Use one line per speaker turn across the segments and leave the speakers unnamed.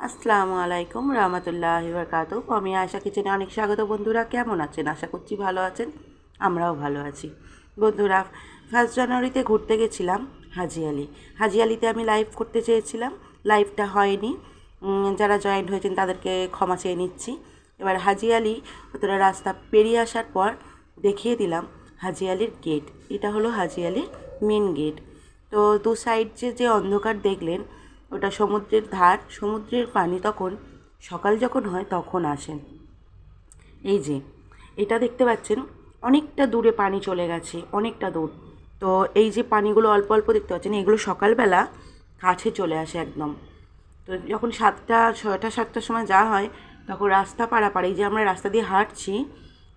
আসসালামু আলাইকুম, রহমতুল্লাহ বরকাত আমি আশা কিচেনে অনেক স্বাগত। বন্ধুরা, কেমন আছেন? আশা করছি ভালো আছেন। আমরাও ভালো আছি। বন্ধুরা, ফার্স্ট জানুয়ারিতে ঘুরতে গেছিলাম হাজিয়ালি হাজিয়ালিতে আমি লাইভ করতে চেয়েছিলাম। লাইভটা হয়নি। যারা জয়েন্ট হয়েছেন তাদেরকে ক্ষমা চেয়ে নিচ্ছি। এবার হাজিয়ালি অতটা রাস্তা পেরিয়ে আসার পর দেখিয়ে দিলাম হাজিয়ালির গেট এটা হলো হাজিয়ালির মেন গেট তো দু সাইড যে যে অন্ধকার দেখলেন ওটা সমুদ্রের ধার, সমুদ্রের পানি তখন, সকাল যখন হয় তখন আসেন এই যে, এটা দেখতে পাচ্ছেন, অনেকটা দূরে পানি চলে গেছে, অনেকটা দূর। তো এই যে পানিগুলো অল্প অল্প দেখতে পাচ্ছেন, এগুলো সকালবেলা কাছে চলে আসে একদম। তো যখন সাতটা, ছয়টা, সাতটার সময় যা হয়, তখন রাস্তা পারাপার, এই যে আমরা রাস্তা দিয়ে হাঁটছি,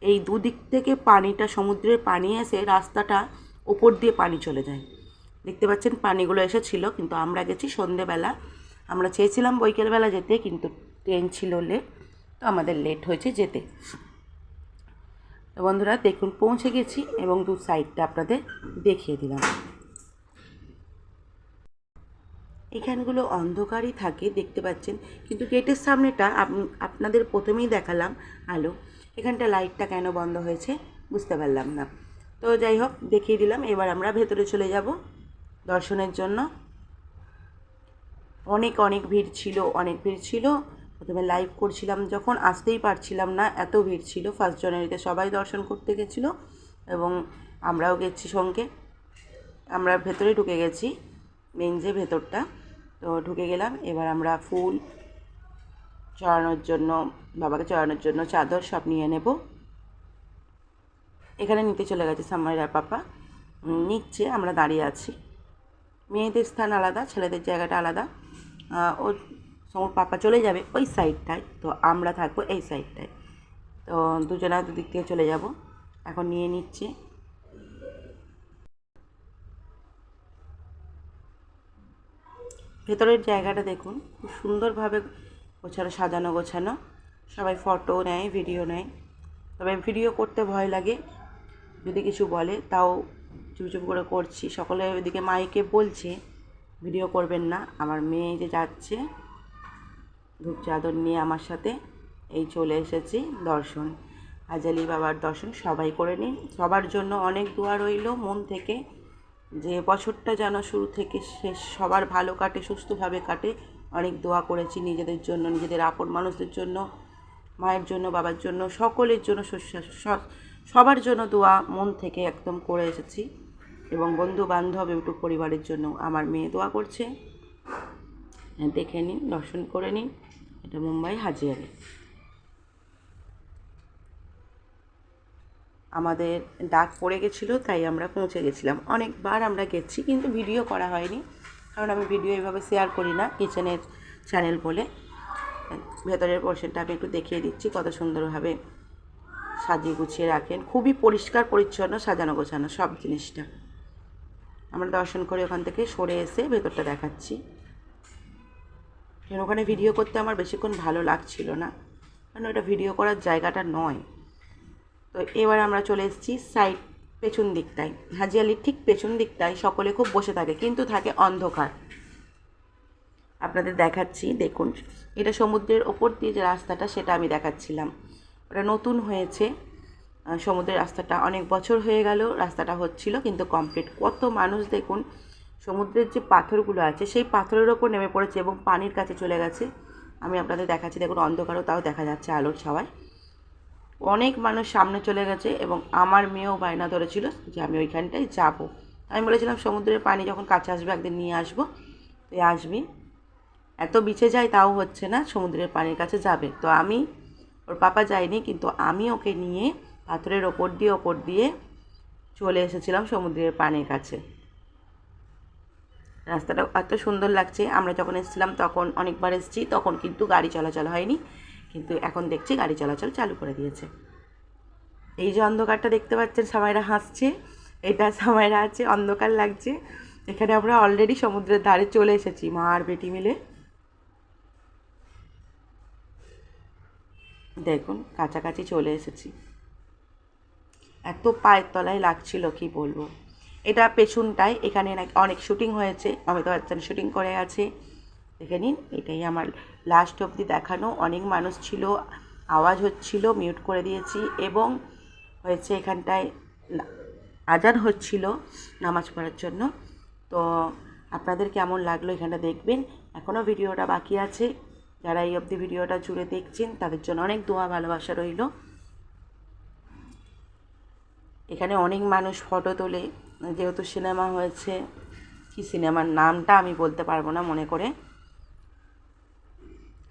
এই দুদিক থেকে পানিটা, সমুদ্রের পানি এসে রাস্তাটা ওপর দিয়ে পানি চলে যায়। দেখতে পাচ্ছেন পানিগুলো এসেছিল, কিন্তু আমরা গেছি সন্ধেবেলা। আমরা চেয়েছিলাম বৈকালবেলা যেতে, কিন্তু ট্রেন ছিল লেট তো আমাদের লেট হয়েছে যেতে। বন্ধুরা, দেখুন, পৌঁছে গেছি এবং দু সাইডটা আপনাদের দেখিয়ে দিলাম। এখানগুলো অন্ধকারই থাকে, দেখতে পাচ্ছেন। কিন্তু গেটের সামনেটা আপ- আপনাদের প্রথমেই দেখালাম আলো। এখানটা লাইটটা কেন বন্ধ হয়েছে বুঝতে পারলাম না। তো যাই হোক, দেখিয়ে দিলাম। এবার আমরা ভেতরে চলে যাব। দর্শনের জন্য। অনেক অনেক ভিড় ছিল, অনেক ভিড় ছিল। প্রথমে লাইভ করছিলাম যখন, আসতেই পারছিলাম না, এত ভিড় ছিল। ফার্স্ট জানুয়ারিতে সবাই দর্শন করতে গেছিল এবং আমরাও গেছি সঙ্গে। আমরা ভেতরে ঢুকে গেছি মেন যে ভেতরটা। তো ঢুকে গেলাম, এবার আমরা ফুল চড়ানোর জন্য, বাবাকে চড়ানোর জন্য চাদর সব নিয়ে নেব। এখানে নিতে চলে গেছে সামাইরার পাপা। নিচ্ছে, আমরা দাঁড়িয়ে আছি। মেয়েদের স্থান আলাদা, ছেলেদের জায়গাটা আলাদা। ওর সমর পাপা চলে যাবে ওই সাইডটায় তো আমরা থাকব এই সাইডটায় তো দুজনা দুদিক থেকে চলে যাব। এখন নিয়ে নিচ্ছে। ভেতরের জায়গাটা দেখুন, খুব সুন্দরভাবে গোছানো, সাজানো, গোছানো। সবাই ফটো নেয় ভিডিও নেয়। তবে ভিডিও করতে ভয় লাগে। যদি কিছু বলে, তাও চুপ চুপ করে করছি। সকলে ওইদিকে মাইকে বলছে ভিডিও করবেন না। আমার মেয়ে যে যাচ্ছে, ধূপ চাদর নিয়ে আমার সাথে। এই চলে এসেছি দর্শন। হাজালি বাবার দর্শন সবাই করে নিন। সবার জন্য অনেক দোয়া রইল মন থেকে, যে বছরটা যেন শুরু থেকে শেষ, সবার ভালো কাটে, সুস্থভাবে কাটে। অনেক দোয়া করেছি নিজেদের জন্য, নিজেদের আপন মানুষদের জন্য, মায়ের জন্য, বাবার জন্য, সকলের জন্য সবার জন্য দোয়া মন থেকে একদম করে এসেছি। এবং বন্ধু বান্ধব ইউটিউব পরিবারের জন্য আমার মেয়ে দোয়া করছে। হ্যাঁ, দেখে নিন দর্শন করে নিন। এটা মুম্বাই হাজিয়ারি। আমাদের ডাক পড়ে গেছিল তাই আমরা পৌঁছে গেছিলাম। অনেকবার আমরা গেছি কিন্তু ভিডিও করা হয়নি। কারণ আমি ভিডিও এভাবে শেয়ার করি না কিচেনের চ্যানেল বলে। ভেতরের পোর্শনটা আমি একটু দেখিয়ে দিচ্ছি কত সুন্দরভাবে সাজিয়ে গুছিয়ে রাখেন। খুবই পরিষ্কার পরিচ্ছন্ন সাজানো গোছানো সব জিনিসটা। আমরা দর্শন করে ওখান থেকে সরে এসে ভেতরটা দেখাচ্ছি। কারণ ওখানে ভিডিও করতে আমার বেশিক্ষণ ভালো লাগছিল না। কারণ ওটা ভিডিও করার জায়গাটা নয়। তো এবার আমরা চলে এসেছি সাইড পেছন দিকটায়। হাজিয়ালির ঠিক পেছন দিকটায় সকলে খুব বসে থাকে, কিন্তু থাকে অন্ধকার। আপনাদের দেখাচ্ছি, দেখুন। এটা সমুদ্রের ওপর দিয়ে যে রাস্তাটা, সেটা আমি দেখাচ্ছিলাম। ওটা নতুন হয়েছে। সমুদ্রের রাস্তাটা অনেক বছর হয়ে গেল, রাস্তাটা হচ্ছিল, কিন্তু কমপ্লিট কত মানুষ দেখুন, সমুদ্রের যে পাথরগুলো আছে, সেই পাথরের ওপর নেমে পড়েছে এবং পানির কাছে চলে গেছে। আমি আপনাদের দেখাচ্ছি, দেখুন অন্ধকারও তাও দেখা যাচ্ছে আলোর ছাওয়ায়। অনেক মানুষ সামনে চলে গেছে এবং আমার মেয়েও বায়না ধরেছিল যে আমি ওইখানটায় যাব। আমি বলেছিলাম, সমুদ্রের পানি যখন কাছে আসবে, একদিন নিয়ে আসব। তুই আসবি? এত বিছে যায় তাও হচ্ছে না, সমুদ্রের পানির কাছে যাবে। তো আমি, ওর পাপা যায়নি, কিন্তু আমি ওকে নিয়ে পাথরের ওপর দিয়ে ওপর দিয়ে চলে এসেছিলাম সমুদ্রের পানির কাছে। রাস্তাটা এত সুন্দর লাগছে। আমরা যখন এসেছিলাম তখন অনেকবার এসেছি, তখন কিন্তু গাড়ি চলাচল হয়নি। কিন্তু এখন দেখছি গাড়ি চলাচল চালু করে দিয়েছে। এই যে অন্ধকারটা দেখতে পাচ্ছেন সবাইরা হাসছে। এটা সবাইরা আছে, অন্ধকার লাগছে। এখানে আমরা অলরেডি সমুদ্রের ধারে চলে এসেছি মা আর বেটি মিলে। দেখুন, কাছাকাছি চলে এসেছি। এত পায়ের তলায় লাগছিল, কি বলব? এটা পেছনটায়, এখানে নাকি অনেক শুটিং হয়েছে অমিতাভ বচ্চন শুটিং করে আছে। দেখে নিন, এটাই আমার লাস্ট অবধি দেখানো। অনেক মানুষ ছিল, আওয়াজ হচ্ছিল মিউট করে দিয়েছি এবং হয়েছে এখানটায় আজান হচ্ছিল নামাজ পড়ার জন্য। তো আপনাদের কেমন লাগল এখানটা দেখবেন। এখনও ভিডিওটা বাকি আছে। যারা এই অবধি ভিডিওটা জুড়ে দেখছেন, তাদের জন্য অনেক দোয়া, ভালোবাসা রইল। এখানে অনেক মানুষ ফটো তোলে। যেহেতু সিনেমা হয়েছে, কি সিনেমার নামটা আমি বলতে পারব না মনে করে।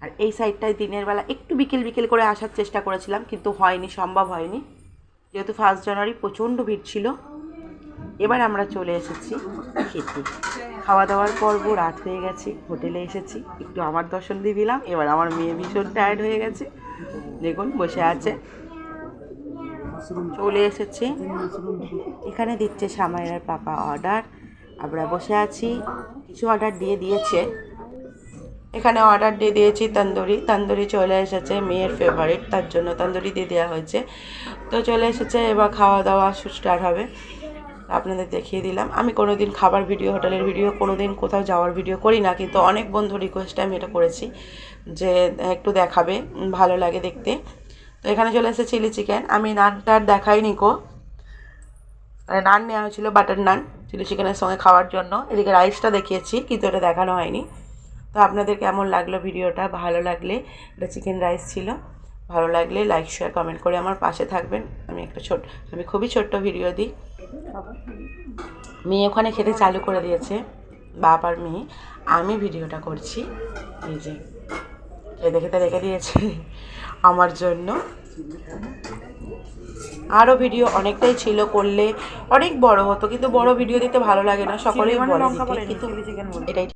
আর এই সাইডটায় দিনের বেলা একটু বিকেল বিকেল করে আসার চেষ্টা করেছিলাম, কিন্তু হয়নি, সম্ভব হয়নি। যেহেতু ফার্স্ট জানুয়ারি প্রচণ্ড ভিড় ছিল। এবার আমরা চলে এসেছি খেতে। খাওয়া দাওয়ার পর্ব রাত হয়ে গেছে, হোটেলে এসেছি। একটু আমার দর্শন দিয়ে দিলাম, এবার আমার মেয়ে ভীষণ টায়ার্ড হয়ে গেছে। দেখুন, বসে আছে। চলে এসেছে। এখানে দিচ্ছে সামাইরার পাপা অর্ডার আমরা বসে আছি। কিছু অর্ডার দিয়ে দিয়েছে। এখানে অর্ডার দিয়ে দিয়েছি তন্দুরি। তন্দুরি চলে এসেছে মেয়ের ফেভারিট তার জন্য তন্দুরি দিয়ে দেওয়া হয়েছে। তো চলে এসেছে এবার খাওয়া দাওয়া স্টার্ট হবে। আপনাদের দেখিয়ে দিলাম। আমি কোনো দিন খাবার ভিডিও হোটেলের ভিডিও কোনো দিন কোথাও যাওয়ার ভিডিও করি না কিন্তু অনেক বন্ধু রিকোয়েস্টে আমি এটা করেছি যে একটু দেখাবে ভালো লাগে দেখতে। তো এখানে চলে এসেছে চিলি চিকেন। আমি নানটা আর দেখাইনি কো মানে নান নেওয়া হয়েছিল, বাটার নান চিলি চিকেনের সঙ্গে খাওয়ার জন্য। এদিকে রাইসটা দেখিয়েছি, কিন্তু এটা দেখানো হয়নি। তো আপনাদের কেমন লাগল ভিডিওটা? ভালো লাগলে, এটা চিকেন রাইস ছিল। ভালো লাগলে লাইক, শেয়ার, কমেন্ট করে আমার পাশে থাকবেন। আমি একটা ছোট, আমি খুবই ছোট্ট ভিডিও দিই। মেয়ে ওখানে খেতে চালু করে দিয়েছে, বাপ আর মেয়ে। আমি ভিডিওটা করছি। এই যে, খেতে খেতে রেখে দিয়েছে। আমার জন্য। আরও ভিডিও অনেকটাই ছিল করলে অনেক বড় হতো কিন্তু বড় ভিডিও দিতে ভালো লাগে না সকলেই বলে কিন্তু এটাই